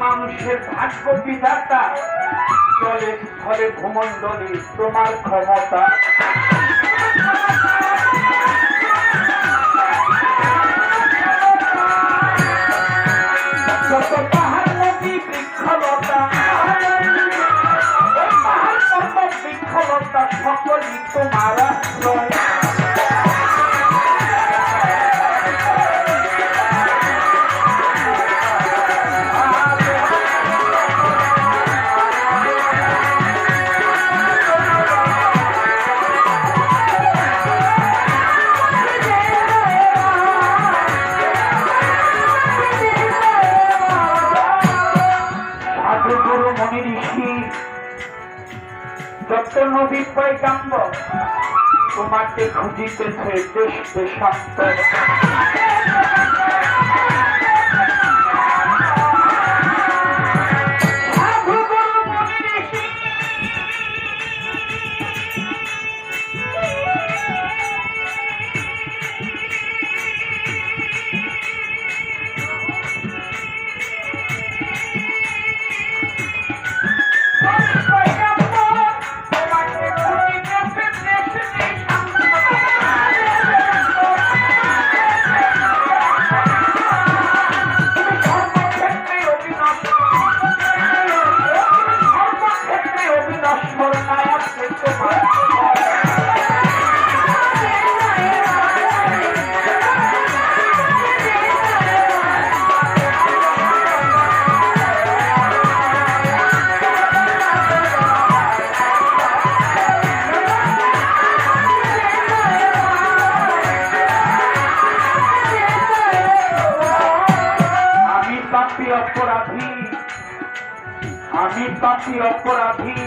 মানুষের ভাগ্য বিধাতা। চলে ঘরে ভূমণ্ডলে তোমার ক্ষমতা। যত নবী পয়গাম্বর তোমাকে খুঁজিতেছে দেশ দেশান্তর অপরাধী। আমি পাপি অপরাধী।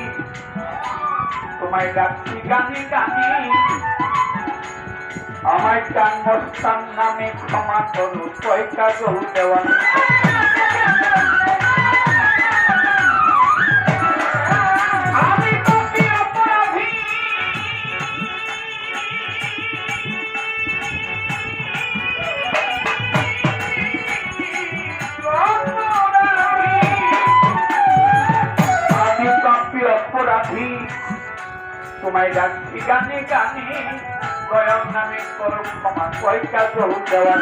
তোমায় ডাকছি, গানে গানি। আমার জন্মস্থান নামে ক্ষমা করো, পয়সা গরু দেওয়া। তোমায় ডাকছি গানে গানে। দয়াল নামে করো ক্ষমা পয়সা জল দেওয়া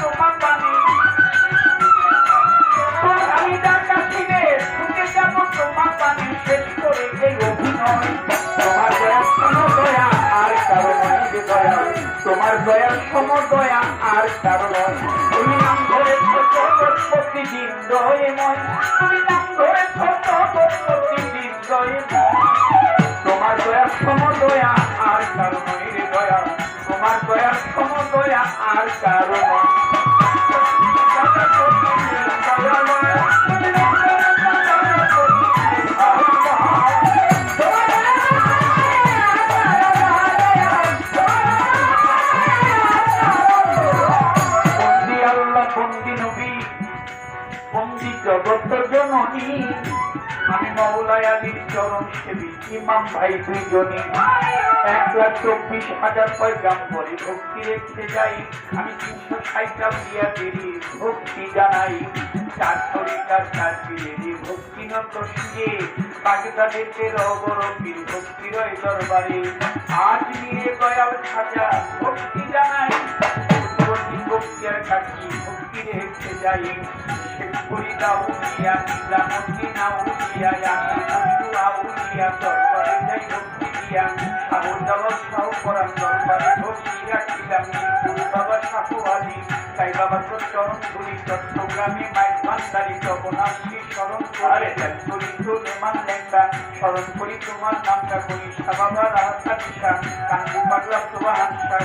তোমার পানি আমি ডাকা ছিলে প্রতিদিন দয়ময় তুমি নাম তোমার দয়ার সম দয়া আর কারণ দয়া তোমার সম দয়া আর কারও আমি মৌলায় আলীর চরণ ভাই দুইজনই এক চব্বিশ হাজার পয়গাম্বরে ভক্তি রেখে যাই আমি তিনশো ষাটটা দিয়া বেরিয়ে ভক্তি জানাই চার তরিকার চার পীরেরই ভক্তি নত রবরবীর ভক্তি রয় দরবারে আজ নিয়ে দয়াল খাজা ভক্তি জানাই ভক্তি ভক্তির কাটি ভক্তি রেখে যাই শেখ করিদা উলিয়া নিজামতি না উলিয়া আমি বন্ধু আউলিয়া দরবারে যাই দিয়া সাহু জগৎ সাহু করার দরবারে ভক্তি রাখিলাম গুরু বাবা সাহু আলী তাই বাবা তোর চরণ ধরি চট্টগ্রামে মাইক ভান্ডারি জগন্নাথী স্মরণ করে করি তো লেখা স্মরণ করি তোমার নামটা করি সাবাবা রাহাতা নিশা কান্দু পাগলা তোমার হাসা।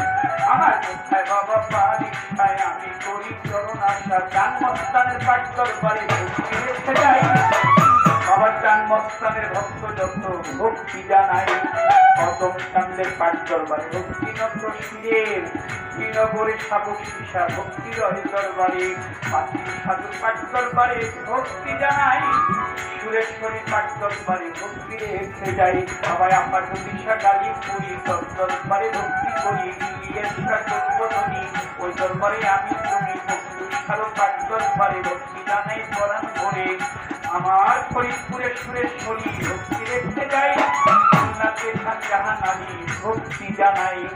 আমার কোথায় বাবা বারিশায় আমি করি চরণ আশা। গান মস্তানের পাঠ দরবারে ভক্তি রেখে যাই। বাবার চান মস্তানের ভক্ত যত ভক্তি জানাই। কদম চান্দের ভক্তি নগ্র শিরের শাবক সীসা ভক্তি রহে দরবারে। পাখি সাধু পাঠ দরবারে ভক্তি জানাই। সুরেশ্বরী পাঠ দরবারে ভক্তি রেখে যাই। দরবারে ভক্তি করি। জন্মধ্বনি ওই দরবারে আমি তুমি ভক্তি সারো পাঠ দরবারে ভক্তি জানাই ভরে। আমার ফরিদপুরের সুরেশ্বরী ভক্তি রেখে যাই। খান জাহান আমি ভক্তি জানাই।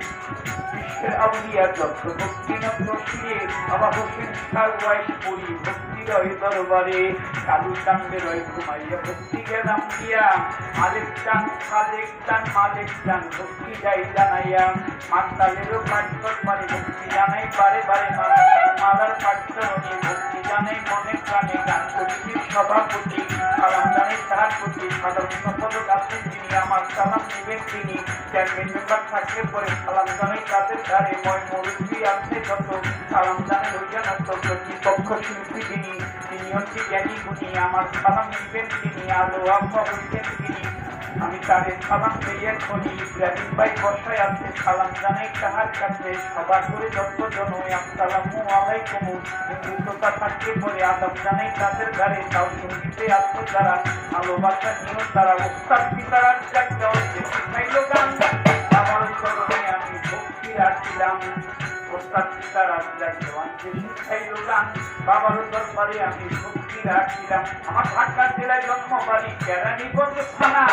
বিশ্বের আউলিয়া যত ভক্তি নগ্র শিরে বাবা হোসেন ওয়াইশ পুরী ভক্তি রয় দরবারে। কালু চান্দে রয় ঘুমাইয়া, ভক্তি গেলাম দিয়া আলেক চান খালেক চান, মালেক চান, ভক্তি যাই জানাইয়া। মাতালেরও পাঠ দরবারে ভক্তি জানাই বারে বারে মালা- মালার পাঠ সভাপতি সালাম জানাই তাহার প্রতি সাধারণ সম্পাদক আছেন তিনি আমার সালাম নেবেন তিনি। চেয়ারম্যান মেম্বার থাকলে পরে সালাম কাজের ধারে ময় মুরব্বী আছে যত। জানাই ওই কর্তৃপক্ষ শিল্পী তিনি তিনি হচ্ছে জ্ঞানী গুণী আমার সালাম নেবেন তিনি আলো আবহাওয়া হইতেন তিনি। আমি তাদের সালাম পেয়ে করি ইব্রাহিম ভাই বসায় আছে সালাম জানাই, তাহার কাছে সবার করে যত জন আসসালামু আলাইকুম। হিন্দুত্বতা থাকতে পরে আদম জানাই, তাদের ঘরে তাও সঙ্গীতে আসতো যারা। ভালোবাসা নিয়েও তারা ওস্তাদ পিতারা শিখাইল গান। আমার চরণে আমি ভক্তি রাখছিলাম ওস্তাদ পিতারা যে গান। বাবার দরবারে আমি ঢাকা জেলায় জন্মবাড়ি কেরানীগঞ্জ থানা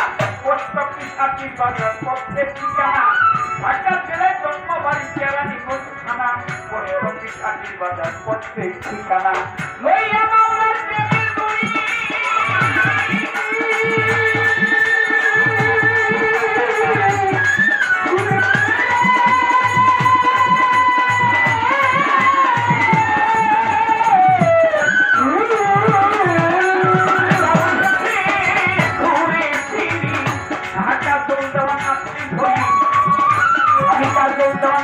পোস্ট অফিস আশির বাজার প্রত্যেক ঠিকানা ঢাকা জেলায় জন্মবাড়ি কেরানীগঞ্জ থানা পোস্ট অফিস বাজার প্রত্যেক ঠিকানা লইয়া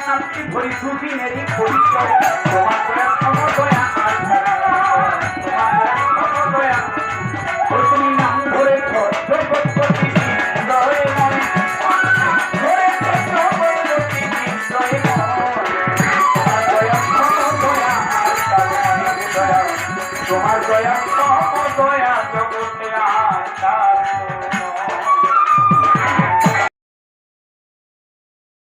দৌড়াওয়া নাচতে সুখী নেই পরিচয়। তোমার